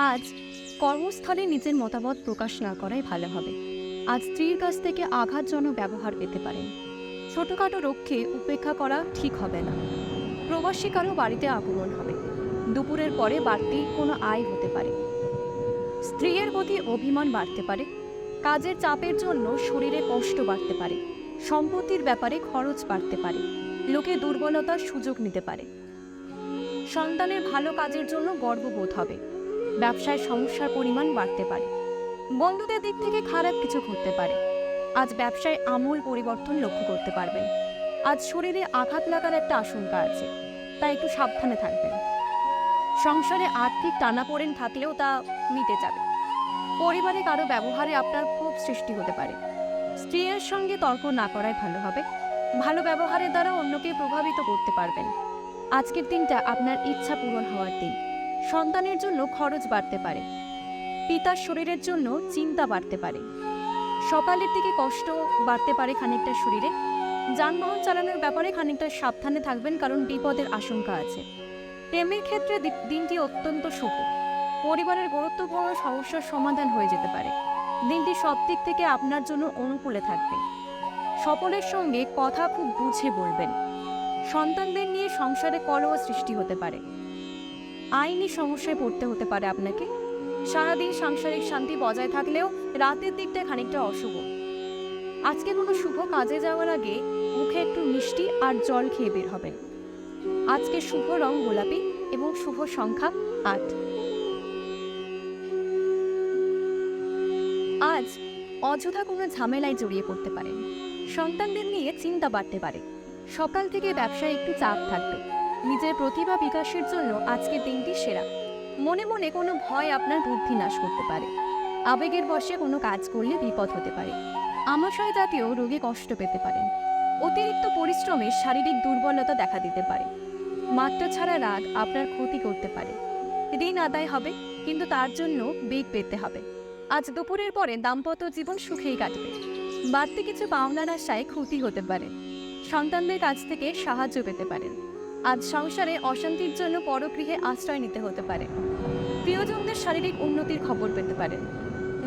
আজ কর্মস্থলে নিজের মতামত প্রকাশ না করাই ভালো হবে। আজ স্ত্রীর কাছ থেকে আঘাতজনক ব্যবহার পেতে পারেন। ছোটোখাটো রোগকে উপেক্ষা করা ঠিক হবে না। প্রবাসী কারও বাড়িতে আগমন হবে। দুপুরের পরে বাড়তি কোনো আয় হতে পারে। স্ত্রীর প্রতি অভিমান বাড়তে পারে। কাজের চাপের জন্য শরীরে কষ্ট বাড়তে পারে। সম্পত্তির ব্যাপারে খরচ বাড়তে পারে। লোকে দুর্বলতার সুযোগ নিতে পারে। সন্তানের ভালো কাজের জন্য গর্ববোধ হবে। ব্যবসায় সমস্যার পরিমাণ বাড়তে পারে। বন্ধুদের দিক থেকে খারাপ কিছু ঘটতে পারে। আজ ব্যবসায় আমূল পরিবর্তন লক্ষ্য করতে পারবেন। আজ শরীরে আঘাত লাগার একটা আশঙ্কা আছে, তাই একটু সাবধানে থাকবেন। সংসারে আর্থিক টানাপোড়েন থাকলেও তা মিটে যাবে। পরিবারে কারও ব্যবহারে আপনার ক্ষোভ সৃষ্টি হতে পারে। স্ত্রীর সঙ্গে তর্ক না করাই ভালো হবে। ভালো ব্যবহারের দ্বারা অন্যকে প্রভাবিত করতে পারবেন। আজকের দিনটা আপনার ইচ্ছা পূরণ হওয়ার দিন। সন্তানের জন্য খরচ বাড়তে পারে। পিতার শরীরের জন্য চিন্তা বাড়তে পারে। সকালের দিকে কষ্ট বাড়তে পারে খানিকটা শরীরে। যানবাহন চালানোর ব্যাপারে খানিকটা সাবধানে থাকবেন কারণ বিপদের আশঙ্কা আছে। প্রেমের ক্ষেত্রে দিনটি অত্যন্ত শুভ। পরিবারের গুরুত্বপূর্ণ সমস্যার সমাধান হয়ে যেতে পারে। দিনটি সব দিক থেকে আপনার জন্য অনুকূলে থাকবে। সকলের সঙ্গে কথা খুব বুঝে বলবেন। সন্তানদের নিয়ে সংসারে কলহ সৃষ্টি হতে পারে। আইনি সমস্যায় পড়তে হতে পারে আপনাকে। সারাদিন সাংসারিক শান্তি বজায় থাকলেও রাতের দিকটা খানিকটা অশুভ। আজকে কোনো শুভ কাজে যাওয়ার আগে মুখে একটু মিষ্টি আর জল খেয়ে বের হবেন। আজকে শুভ রং গোলাপি এবং শুভ সংখ্যা আট। আজ অযথা কোনো ঝামেলায় জড়িয়ে পড়তে পারেন। সন্তানদের নিয়ে চিন্তা বাড়তে পারে। সকাল থেকে ব্যবসায় একটু চাপ থাকবে। নিজের প্রতিভা বিকাশের জন্য আজকের দিনটি সেরা। মনে মনে কোনো ভয় আপনার বুদ্ধি নাশ করতে পারে। আবেগের বশে কোনো কাজ করলে বিপদ হতে পারে। আমাশয় জাতীয় রোগে কষ্ট পেতে পারেন। অতিরিক্ত পরিশ্রমে শারীরিক দুর্বলতা দেখা দিতে পারে। মাত্রা ছাড়া রাগ আপনার ক্ষতি করতে পারে। ঋণ আদায় হবে, কিন্তু তার জন্য বেগ পেতে হবে। আজ দুপুরের পরে দাম্পত্য জীবন সুখেই কাটবে। বাড়তি কিছু পাওনার আশায় ক্ষতি হতে পারে। সন্তানদের কাছ থেকে সাহায্য পেতে পারেন। আজ সংসারে অশান্তির জন্য পরগৃহে আশ্রয় নিতে হতে পারে। প্রিয়জনদের শারীরিক উন্নতির খবর পেতে পারেন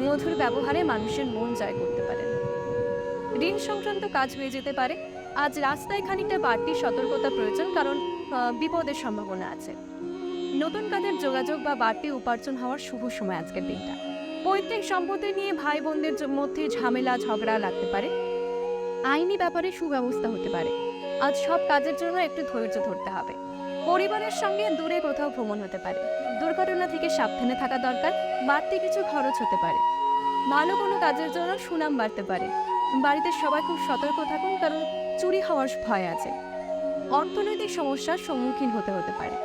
মধুর ব্যবহারে মানুষের মন জয় করতে পারেন ঋণ সংক্রান্ত কাজ হয়ে যেতে পারে। আজ রাস্তায় খানিকটা বাড়তি সতর্কতা প্রয়োজন কারণ বিপদের সম্ভাবনা আছে। নতুন কাজের যোগাযোগ বা বাড়তি উপার্জন হওয়ার শুভ সময় আজকের দিনটা। পৈতৃক সম্পত্তি নিয়ে ভাই বোনদের মধ্যে ঝামেলা, ঝগড়া লাগতে পারে। আইনি ব্যাপারে সুব্যবস্থা হতে পারে। আজ সব কাজের জন্য একটু ধৈর্য ধরতে হবে। পরিবারের সঙ্গে দূরে কোথাও ভ্রমণ হতে পারে। দুর্ঘটনা থেকে সাবধানে থাকা দরকার, বাড়তি কিছু খরচ হতে পারে। ভালো কোনো কাজের জন্য সুনাম বাড়তে পারে। বাড়িতে সবাই খুব সতর্ক থাকুন, কারণ চুরি হওয়ার ভয় আছে। অর্থনৈতিক সমস্যার সম্মুখীন হতে হতে পারে।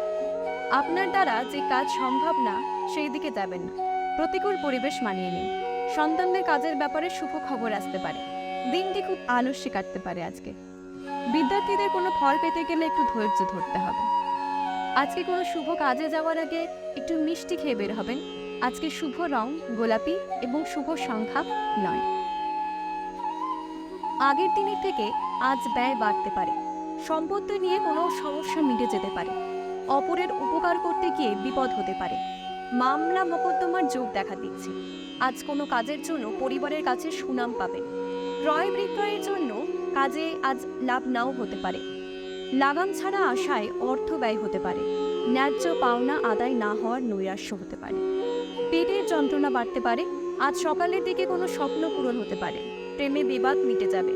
আপনার দ্বারা যে কাজ সম্ভব না, সেই দিকে যাবেন না। প্রতিকূল পরিবেশ মানিয়ে নিন। সন্তানদের কাজের ব্যাপারে শুভ খবর আসতে পারে। দিনটি খুব আলস্যে কাটতে পারে আজকে। বিদ্যার্থীদের কোনো ফল পেতে গেলে একটু ধৈর্য ধরতে হবে। আজকে কোনো শুভ কাজে যাওয়ার আগে একটু মিষ্টি খেয়ে বের হবেন। আজকে শুভ রং, গোলাপি এবং শুভ সংখ্যা নয়। আগের দিনের থেকে আজ ব্যয় বাড়তে পারে। সম্পত্তি নিয়ে কোনো সমস্যা মিটে যেতে পারে। অপরের উপকার করতে গিয়ে বিপদ হতে পারে। মামলা মোকদ্দমার যোগ দেখা দিচ্ছে। আজ কোনো কাজের জন্য পরিবারের কাছে সুনাম পাবেন। ক্রয় বিক্রয়ের জন্য কাজে আজ লাভ নাও হতে পারে। লাগাম ছাড়া আশায় অর্থ ব্যয় হতে পারে। ন্যায্য পাওনা আদায় না হওয়ার নৈরাশ্য হতে পারে। পেটের যন্ত্রণা বাড়তে পারে। আজ সকালের দিকে কোনো স্বপ্ন পূরণ হতে পারে। প্রেমে বিবাদ মিটে যাবে।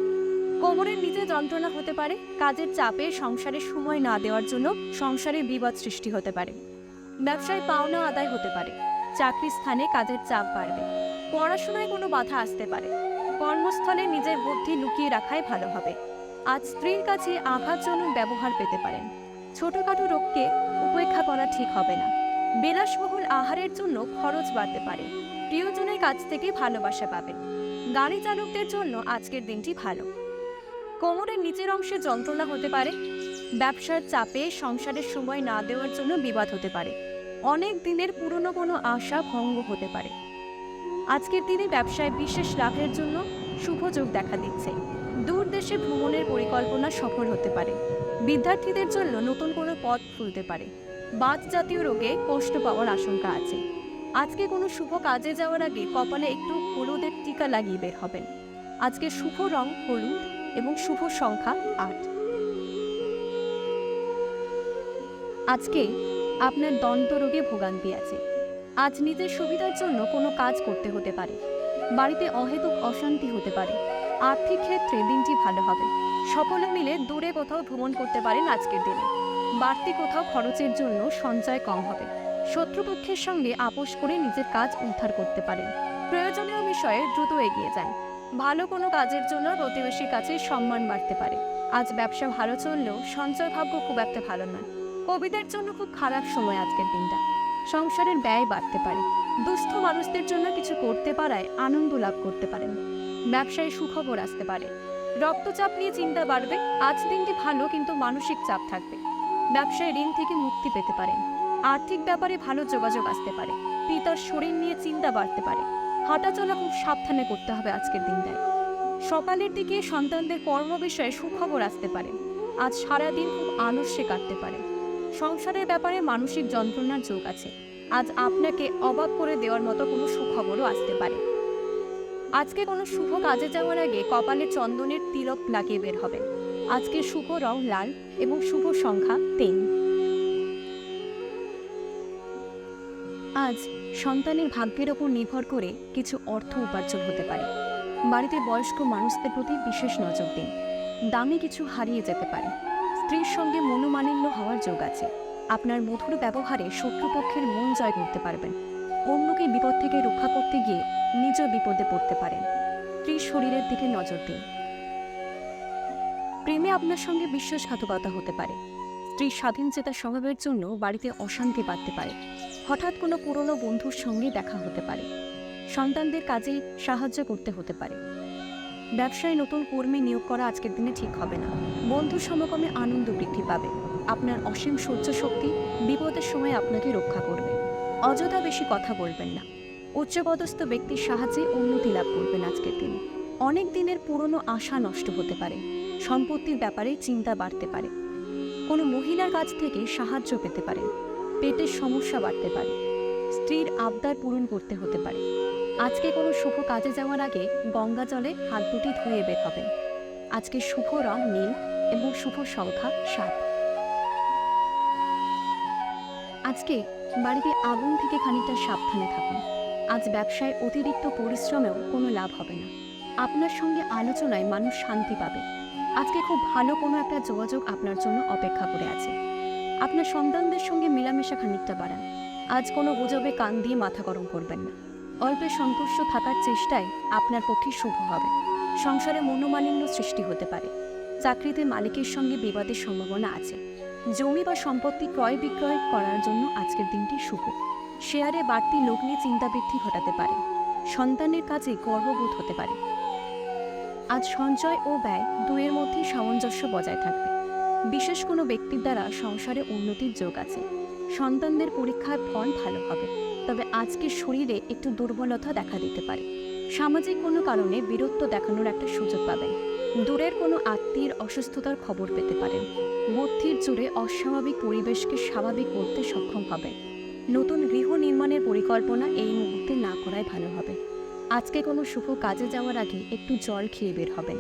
কোমরের নিচে যন্ত্রণা হতে পারে। কাজের চাপে সংসারে সময় না দেওয়ার জন্য সংসারে বিবাদ সৃষ্টি হতে পারে। ব্যবসায় পাওনা আদায় হতে পারে। চাকরির স্থানে কাজের চাপ বাড়বে। পড়াশোনায় কোনো বাধা আসতে পারে। কর্মস্থলে নিজের বুদ্ধি লুকিয়ে রাখাই ভালো হবে। আজ স্ত্রীর কাছে আঘাতজনক ব্যবহার পেতে পারেন। ছোটখাটো রোগকে উপেক্ষা করা ঠিক হবে না। বিলাসবহুল আহারের জন্য খরচ বাড়তে পারে। প্রিয়জনের কাছ থেকে ভালোবাসা পাবেন। গাড়ি চালকদের জন্য আজকের দিনটি ভালো। কোমরের নিচের অংশে যন্ত্রণা হতে পারে। ব্যবসার চাপে সংসারের সময় না দেওয়ার জন্য বিবাদ হতে পারে। অনেক দিনের পুরনো কোনো আশা ভঙ্গ হতে পারে। আজকের দিনে ব্যবসায় বিশেষ লাভের জন্য শুভ যোগ দেখা দিচ্ছে। দূর দেশে ভ্রমণের পরিকল্পনা সফল হতে পারে। বিদ্যার্থীদের জন্য নতুন কোনো পথ খুলতে পারে। বাত জাতীয় রোগে কষ্ট পাওয়ার আশঙ্কা আছে। আজকে কোনো শুভ কাজে যাওয়ার আগে কপালে একটু হলুদের টিকা লাগিয়ে বের হবেন। আজকে শুভ রং হলুদ এবং শুভ সংখ্যা আট। আজকে আপনার দন্ত রোগে ভোগান্তি আছে। আজ নিজের সুবিধার জন্য কোনো কাজ করতে হতে পারে। বাড়িতে অহেতুক অশান্তি হতে পারে। আর্থিক ক্ষেত্রে দিনটি ভালো হবে। সকলে মিলে দূরে কোথাও ভ্রমণ করতে পারেন আজকের দিনে। বাড়তি কোথাও খরচের জন্য সঞ্চয় কম হবে। শত্রুপক্ষের সঙ্গে আপোষ করে নিজের কাজ উদ্ধার করতে পারেন। প্রয়োজনীয় বিষয়ে দ্রুত এগিয়ে যান। ভালো কোনো কাজের জন্য প্রতিবেশীর কাছে সম্মান বাড়তে পারে। আজ ব্যবসা ভালো চললেও সঞ্চয় ভাগ্য খুব একটা ভালো নয়। কবিদের জন্য খুব খারাপ সময় আজকের দিনটা। সংসারের ব্যয় বাড়তে পারে। দুস্থ মানুষদের জন্য কিছু করতে পারায় আনন্দ লাভ করতে পারেন। ব্যবসায় সুখবর আসতে পারে। রক্তচাপ নিয়ে চিন্তা বাড়বে। আজ দিনটি ভালো, কিন্তু মানসিক চাপ থাকবে। ব্যবসায় ঋণ থেকে মুক্তি পেতে পারেন। আর্থিক ব্যাপারে ভালো যোগাযোগ আসতে পারে। পিতার শরীর নিয়ে চিন্তা বাড়তে পারে। হাঁটাচলা খুব সাবধানে করতে হবে আজকের দিনটায়। সকালের দিকে সন্তানদের কর্ম বিষয়ে সুখবর আসতে পারে। আজ সারাদিন খুব আলস্যে কাটতে পারে। সংসারের ব্যাপারে মানসিক যন্ত্রণার যোগ আছে। আজ আপনাকে অবাক করে দেওয়ার মতো কোনো সুখবরও আসতে পারে। আজকে কোনো শুভ কাজে যাওয়ার আগে কপালে চন্দনের তিলক লাগিয়ে বের হবে। আজকে শুভ রং লাল এবং শুভ সংখ্যা তিন। আজ সন্তানের ভাগ্যের ওপর নির্ভর করে কিছু অর্থ উপার্জন হতে পারে। বাড়িতে বয়স্ক মানুষদের প্রতি বিশেষ নজর দিন। দামি কিছু হারিয়ে যেতে পারে। স্ত্রীর সঙ্গে মনোমালিন্য হওয়ার যোগ আছে। আপনার মধুর ব্যবহারে শত্রুপক্ষের মন জয় করতে পারবেন। অন্যকে বিপদ থেকে রক্ষা করতে গিয়ে নিজ বিপদে পড়তে পারেন। স্ত্রীর শরীরের দিকে নজর দিন। প্রেমে আপনার সঙ্গে বিশ্বাসঘাতকতা হতে পারে। স্ত্রীর স্বাধীন চেতা স্বভাবের জন্য বাড়িতে অশান্তি বাড়তে পারে। হঠাৎ কোনো পুরনো বন্ধুর সঙ্গে দেখা হতে পারে। সন্তানদের কাজে সাহায্য করতে হতে পারে। ব্যবসায় নতুন কর্মী নিয়োগ করা আজকের দিনে ঠিক হবে না। বন্ধু সমাগমে আনন্দ বৃদ্ধি পাবে। আপনার অসীম সহ্য শক্তি বিপদের সময় আপনাকে রক্ষা করবে। অযথা বেশি কথা বলবেন না। উচ্চপদস্থ ব্যক্তির সাহায্যে উন্নতি লাভ করবেন আজকের দিনে। অনেক দিনের পুরনো আশা নষ্ট হতে পারে। সম্পত্তির ব্যাপারে চিন্তা বাড়তে পারে। কোনো মহিলার কাছ থেকে সাহায্য পেতে পারেন পেটের সমস্যা বাড়তে পারে। স্ত্রীর আবদার পূরণ করতে হতে পারে। আজকে কোনো শুভ কাজে যাওয়ার আগে গঙ্গা জলে হাত দুটি ধুয়ে বের হবেন। আজকে শুভ রং নীল এবং শুভ সংখ্যা সাত। আজকে বাড়িতে আগুন থেকে খানিকটা সাবধানে থাকুন। আজ ব্যবসায় অতিরিক্ত পরিশ্রমেও কোনো লাভ হবে না। আপনার সঙ্গে আলোচনায় মানুষ শান্তি পাবে। আজকে খুব ভালো কোনো একটা যোগাযোগ আপনার জন্য অপেক্ষা করে আছে। আপনার সন্তানদের সঙ্গে মেলামেশা খানিকটা বাড়ান। আজ কোনো গুজবে কান দিয়ে মাথা গরম করবেন না। অল্পে সন্তুষ্ট থাকার চেষ্টায় আপনার পক্ষে শুভ হবে। সংসারে মনোমালিন্য সৃষ্টি হতে পারে। চাকরিতে মালিকের সঙ্গে বিবাদের সম্ভাবনা আছে। জমি বা সম্পত্তি ক্রয় বিক্রয় করার জন্য আজকের দিনটি শুভ। শেয়ারে বাড়তি লোক নিয়ে চিন্তা বৃদ্ধি ঘটাতে পারে। সন্তানের কাজে গর্ববোধ হতে পারে। আজ সঞ্চয় ও ব্যয় দুয়ের মধ্যে সামঞ্জস্য বজায় থাকবে। বিশেষ কোনো ব্যক্তির দ্বারা সংসারে উন্নতির যোগ আছে। সন্তানদের পরীক্ষার ফল ভালো হবে। তবে আজকে শরীরে একটু দুর্বলতা দেখা দিতে পারে। সামাজিক কোনো কারণে বীরত্ব দেখানোর একটা সুযোগ পাবেন। দূরের কোনো আত্মীয়ের অসুস্থতার খবর পেতে পারেন। বুদ্ধির জোরে অস্বাভাবিক পরিবেশকে স্বাভাবিক করতে সক্ষম হবেন। নতুন গৃহ নির্মাণের পরিকল্পনা এই মুহূর্তে না করাই ভালো হবে। আজকে কোনো শুভ কাজে যাওয়ার আগে একটু জল খেয়ে বের হবেন।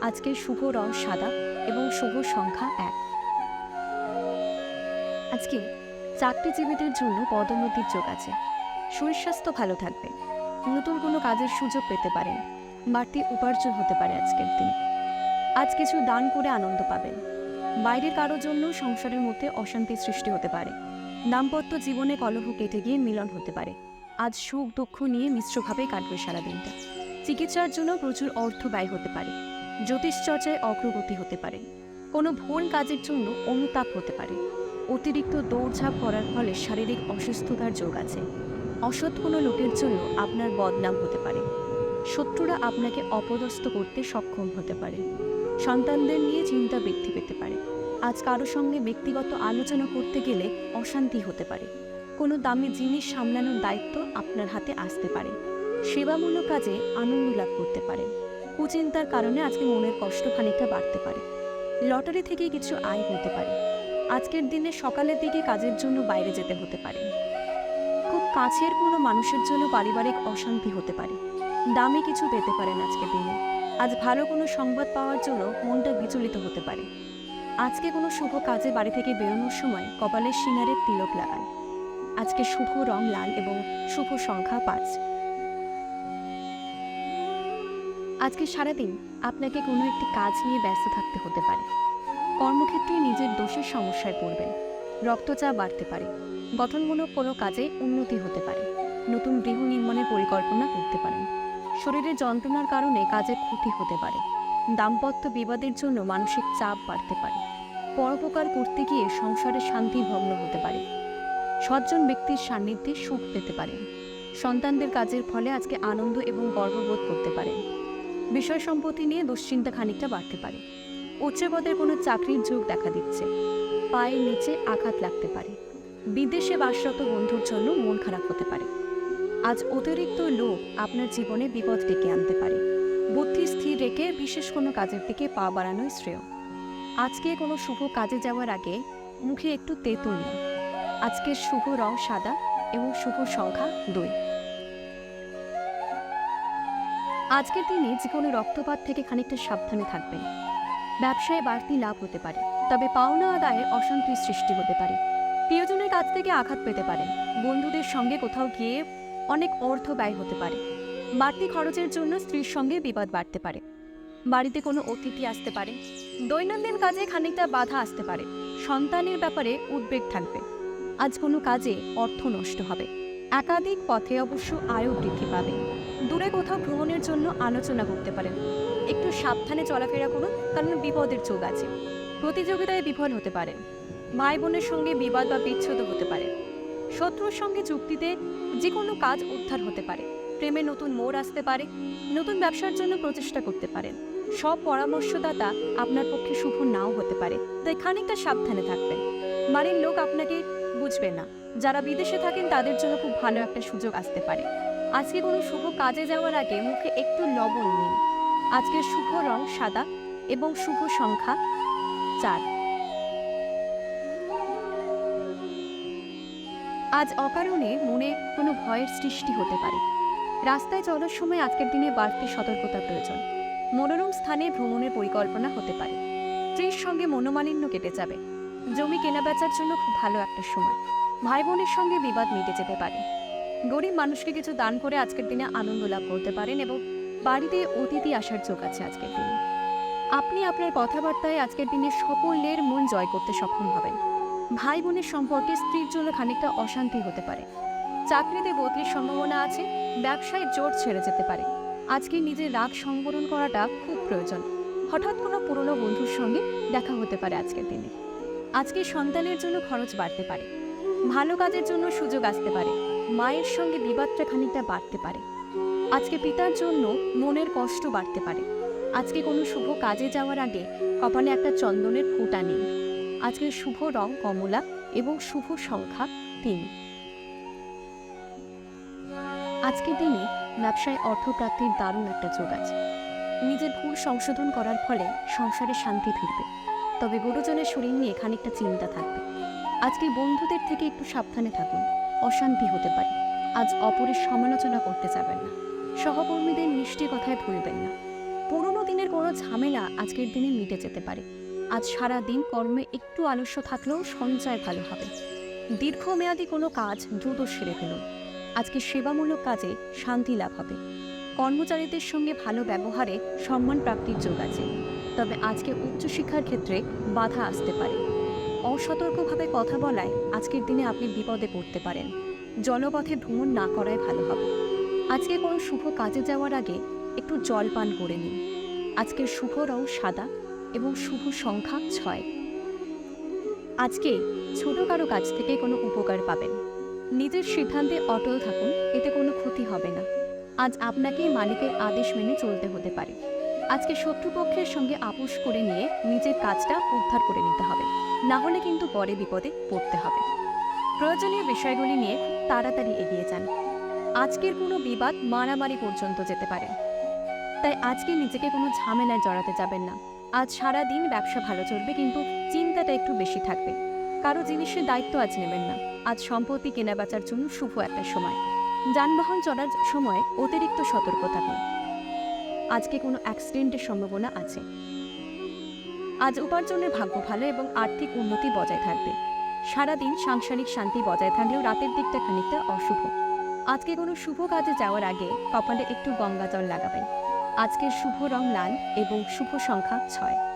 আজকে শুভ রং সাদা এবং শুভ সংখ্যা এক। আজকে চাকরিজীবীদের জন্য পদোন্নতির যোগ আছে। শরীর স্বাস্থ্য ভালো থাকবে। নতুন কোনো কাজের সুযোগ পেতে পারেন। বাড়তি উপার্জন হতে পারে আজকের দিনে। আজ কিছু দান করে আনন্দ পাবেন। বাইরের কারোর জন্য সংসারের মধ্যে অশান্তি সৃষ্টি হতে পারে। দাম্পত্য জীবনে কলহ কেটে গিয়ে মিলন হতে পারে। আজ সুখ দুঃখ নিয়ে মিশ্রভাবে কাটবে সারা দিনটা চিকিৎসার জন্য প্রচুর অর্থ ব্যয় হতে পারে। জ্যোতিষ চর্চায় অগ্রগতি হতে পারে। কোনো ভুল কাজের জন্য অনুতাপ হতে পারে। অতিরিক্ত দৌড়ঝাঁপ করার ফলে শারীরিক অসুস্থতার যোগ আছে। অসৎ কোনো লোকের জন্য আপনার বদনাম হতে পারে। শত্রুরা আপনাকে অপদস্থ করতে সক্ষম হতে পারে। সন্তানদের নিয়ে চিন্তা বৃদ্ধি পেতে পারে। আজ কারও সঙ্গে ব্যক্তিগত আলোচনা করতে গেলে অশান্তি হতে পারে। কোনো দামি জিনিস সামলানোর দায়িত্ব আপনার হাতে আসতে পারে। সেবামূলক কাজে আনন্দ লাভ করতে পারেন কুচিন্তার কারণে আজকে মনের কষ্ট খানিকটা বাড়তে পারে। লটারি থেকে কিছু আয় হতে পারে। আজকের দিনে সকালের দিকে কাজের জন্য বাইরে যেতে হতে পারে। খুব কাছের কোনো মানুষের জন্য পারিবারিক অশান্তি হতে পারে। দামি কিছু পেতে পারেন আজকের দিনে। আজ ভালো কোনো সংবাদ পাওয়ার জন্য মনটা বিচলিত হতে পারে। আজকে কোনো শুভ কাজে বাড়ি থেকে বেরোনোর সময় কপালের সিনারের তিলক লাগান। আজকে শুভ রং লাল এবং শুভ সংখ্যা পাঁচ। আজকে সারাদিন আপনাকে কোনো একটি কাজ নিয়ে ব্যস্ত থাকতে হতে পারে। কর্মক্ষেত্রে নিজের দোষের সমস্যায় পড়বেন। রক্তচাপ বাড়তে পারে। গঠনমূলক কোনো কাজে উন্নতি হতে পারে। নতুন গৃহ নির্মাণের পরিকল্পনা করতে পারেন। শরীরের যন্ত্রণার কারণে কাজের ক্ষতি হতে পারে। দাম্পত্য বিবাদের জন্য মানসিক চাপ বাড়তে পারে। পরোপকার করতে গিয়ে সংসারের শান্তি ভগ্ন হতে পারে। সজ্জন ব্যক্তির সান্নিধ্যে সুখ পেতে পারেন। সন্তানদের কাজের ফলে আজকে আনন্দ এবং গর্ববোধ করতে পারেন। বিষয় সম্পত্তি নিয়ে দুশ্চিন্তা খানিকটা বাড়তে পারে। উচ্চপদের কোনো চাকরির যোগ দেখা দিচ্ছে। পায়ের নিচে আঘাত লাগতে পারে। বিদেশে বাসরত বন্ধুর জন্য মন খারাপ হতে পারে। আজ অতিরিক্ত লোক আপনার জীবনে বিপদ ডেকে আনতে পারে। বুদ্ধি স্থির রেখে বিশেষ কোনো কাজের দিকে পা বাড়ানোই শ্রেয়। আজকে কোনো শুভ কাজে যাওয়ার আগে মুখে একটু তেঁতুল নিন। আজকের শুভ রং সাদা এবং শুভ সংখ্যা দুই। আজকের দিনে যে কোনো রক্তপাত থেকে খানিকটা সাবধানে থাকবেন। ব্যবসায় বাড়তি লাভ হতে পারে, তবে পাওনা আদায়ে অশান্তির সৃষ্টি হতে পারে। প্রিয়জনের কাছ থেকে আঘাত পেতে পারেন, বন্ধুদের সঙ্গে কোথাও গিয়ে অনেক অর্থ ব্যয় হতে পারে। বাড়তি খরচের জন্য স্ত্রীর সঙ্গে বিবাদ বাড়তে পারে। বাড়িতে কোনো অতিথি আসতে পারে, দৈনন্দিন কাজে খানিকটা বাধা আসতে পারে, সন্তানের ব্যাপারে উদ্বেগ থাকবে। আজ কোনো কাজে অর্থ নষ্ট হবে। একাধিক পথে অবশ্য আয়ও বৃদ্ধি পাবে। দূরে কোথাও ভ্রমণের জন্য আলোচনা করতে পারেন। একটু সাবধানে চলাফেরা করুন, কারণ বিপদের যোগ আছে। প্রতিযোগিতায় বিফল হতে পারেন। ভাই বোনের সঙ্গে বিবাদ বা বিচ্ছেদ হতে পারে। শত্রুর সঙ্গে চুক্তিতে যে কোনো কাজ উদ্ধার হতে পারে। প্রেমে নতুন মোড় আসতে পারে, নতুন ব্যবসার জন্য প্রচেষ্টা করতে পারেন সব পরামর্শদাতা আপনার পক্ষে শুভ নাও হতে পারে। তাই খানিকটা সাবধানে থাকবেন। বাড়ির লোক আপনাকে বুঝবে না। যারা বিদেশে থাকেন, তাদের জন্য খুব ভালো একটা সুযোগ আসতে পারে। আজকে কোনো শুভ কাজে যাওয়ার আগে মুখে একটু লবণ নিন। আজকের শুভ রং সাদা এবং শুভ সংখ্যা চার। আজ অকারণে মনে কোনো ভয়ের সৃষ্টি হতে পারে। রাস্তায় চলার সময় আজকের দিনে বাড়তি সতর্কতা প্রয়োজন। মনোরম স্থানে ভ্রমণের পরিকল্পনা হতে পারে। স্ত্রীর সঙ্গে মনোমালিন্য কেটে যাবে। জমি কেনাবেচার জন্য খুব ভালো একটা সময়। ভাই বোনের সঙ্গে বিবাদ মিটে যেতে পারে। গরিব মানুষকে কিছু দান করে আজকের দিনে আনন্দ লাভ করতে পারেন এবং বাড়িতে অতিথি আসার যোগ আছে আজকের দিনে। আপনি আপনার কথাবার্তায় আজকের দিনে সকলের মন জয় করতে সক্ষম হবেন। ভাই বোনের সম্পর্কে স্ত্রীর জন্য খানিকটা অশান্তি হতে পারে। চাকরিতে বদলির সম্ভাবনা আছে, ব্যবসায় জোর ছেড়ে যেতে পারে। আজকে নিজের রাগ সংবরণ করাটা খুব প্রয়োজন। হঠাৎ কোনো পুরনো বন্ধুর সঙ্গে দেখা হতে পারে আজকের দিনে। আজকে সন্তানের জন্য খরচ বাড়তে পারে। ভালো কাজের জন্য সুযোগ আসতে পারে। মায়ের সঙ্গে বিবাদটা খানিকটা বাড়তে পারে। আজকে পিতার জন্য মনের কষ্ট বাড়তে পারে। আজকে কোনো শুভ কাজে যাওয়ার আগে কপালে একটা চন্দনের ফুটা নেই। আজকে শুভ রং কমলা এবং শুভ সংখ্যা তিন। আজকের দিনে ব্যবসায় অর্থপ্রাপ্তির দারুণ একটা যোগ আছে। নিজের ভুল সংশোধন করার ফলে সংসারে শান্তি ফিরবে। তবে গুরুজনের শরীর নিয়ে খানিকটা চিন্তা থাকবে। আজকে বন্ধুদের থেকে একটু সাবধানে থাকুন। অশান্তি হতে পারে। আজ অপরের সমালোচনা করতে যাবেন না। সহকর্মীদের মিষ্টি কথায় ভুলবেন না। পুরোনো দিনের কোনো ঝামেলা আজকের দিনে মিটে যেতে পারে। আজ সারা দিন কর্মে একটু আলস্য থাকলেও সঞ্চয় ভালো হবে। দীর্ঘমেয়াদী কোনো কাজ দ্রুত সেরে ফেলুন। আজকে সেবামূলক কাজে শান্তি লাভ হবে। কর্মচারীদের সঙ্গে ভালো ব্যবহারে সম্মান প্রাপ্তির যোগ আছে। তবে আজকে উচ্চশিক্ষার ক্ষেত্রে বাধা আসতে পারে। অসতর্কভাবে কথা বলায় আজকের দিনে আপনি বিপদে পড়তে পারেন। জলপথে ভ্রমণ না করাই ভালো হবে। আজকে কোনো শুভ কাজে যাওয়ার আগে একটু জল পান করে নিন। আজকের শুভ রং সাদা এবং শুভ সংখ্যা ছয়। আজকে ছোট কারও কাছ থেকে কোনো উপকার পাবেন। নিজের সিদ্ধান্তে অটল থাকুন, এতে কোনো ক্ষতি হবে না। আজ আপনাকেই মালিকের আদেশ মেনে চলতে হতে পারে। আজকে শত্রুপক্ষের সঙ্গে আপোষ করে নিয়ে নিজের কাজটা উদ্ধার করে নিতে হবে। না হলে কিন্তু পরে বিপদে পড়তে হবে। প্রয়োজনীয় বিষয়গুলি নিয়ে তাড়াতাড়ি এগিয়ে যান। আজকের কোনো বিবাদ মারামারি পর্যন্ত যেতে পারে। তাই আজকে নিজেকে কোনো ঝামেলায় জড়াতে যাবেন না। আজ সারা দিন ব্যবসা ভালো চলবে, কিন্তু চিন্তাটা একটু বেশি থাকবে। কারও জিনিসের দায়িত্ব আজ নেবেন না। আজ সম্পত্তি কেনাবেচার জন্য শুভ একটা সময়। যানবাহন চলার সময় অতিরিক্ত সতর্ক থাকুন। আজকে কোনো অ্যাক্সিডেন্টের সম্ভাবনা আছে। আজ উপার্জনের ভাগ্য ভালো এবং আর্থিক উন্নতি বজায় থাকবে। সারাদিন সাংসারিক শান্তি বজায় থাকলেও রাতের দিকটা খানিকটা অশুভ। আজকে কোনো শুভ কাজে যাওয়ার আগে কপালে একটু গঙ্গা জল লাগাবেন। আজকের শুভ রং লাল এবং শুভ সংখ্যা ছয়।